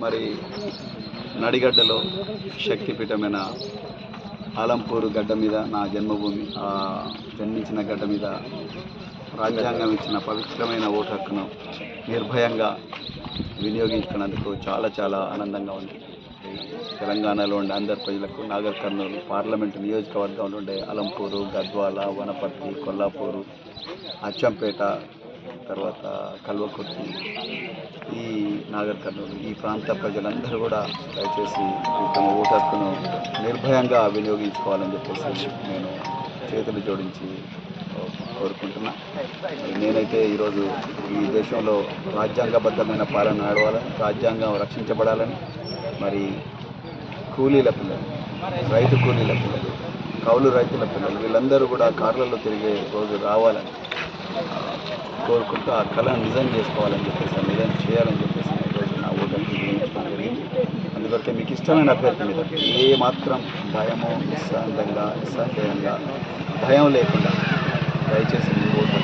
మరి నడిగడ్డలో శక్తిపీఠమైన ఆలంపూరు గడ్డ మీద నా జన్మభూమి ఆ జన్మించిన గడ్డ మీద రాజ్యాంగం ఇచ్చిన పవిత్రమైన ఓటు హక్కును నిర్భయంగా వినియోగించుకున్నందుకు చాలా చాలా ఆనందంగా ఉంది. తెలంగాణలో ఉండే అందరి ప్రజలకు నాగర్ కర్నూలు పార్లమెంటు నియోజకవర్గంలో ఉండే అలంపూరు గద్వాల వనపర్తి కొల్లాపూరు అచ్చంపేట తర్వాత కల్వకుర్తి నాగర్ కర్నూలు. ఈ ప్రాంత ప్రజలందరూ కూడా దయచేసి తమ ఓటు హక్కును నిర్భయంగా వినియోగించుకోవాలని చెప్పేసి నేను చేతులు జోడించి కోరుకుంటున్నా. నేనైతే ఈరోజు ఈ దేశంలో రాజ్యాంగబద్ధమైన పాలన నడవాలని రాజ్యాంగం రక్షించబడాలని మరి కూలీల పిల్లలు రైతు కూలీల పిల్లలు కౌలు రైతుల పిల్లలు వీళ్ళందరూ కూడా కార్లలో తిరిగే రోజు రావాలని కోరుకుంటూ ఆ కళను నిజం చేసుకోవాలని చెప్పేసి నిజం చేయాలి చెప్పేసి నేను ఈరోజు నా ఓటర్కి వినియోగించడం జరిగింది ఓకే మీకు ఇష్టమైన అభ్యర్థి మీద. ఏ మాత్రం భయమో నిస్సందంగా నిస్సందేహంగా భయం లేకుండా దయచేసి మీ ఓటు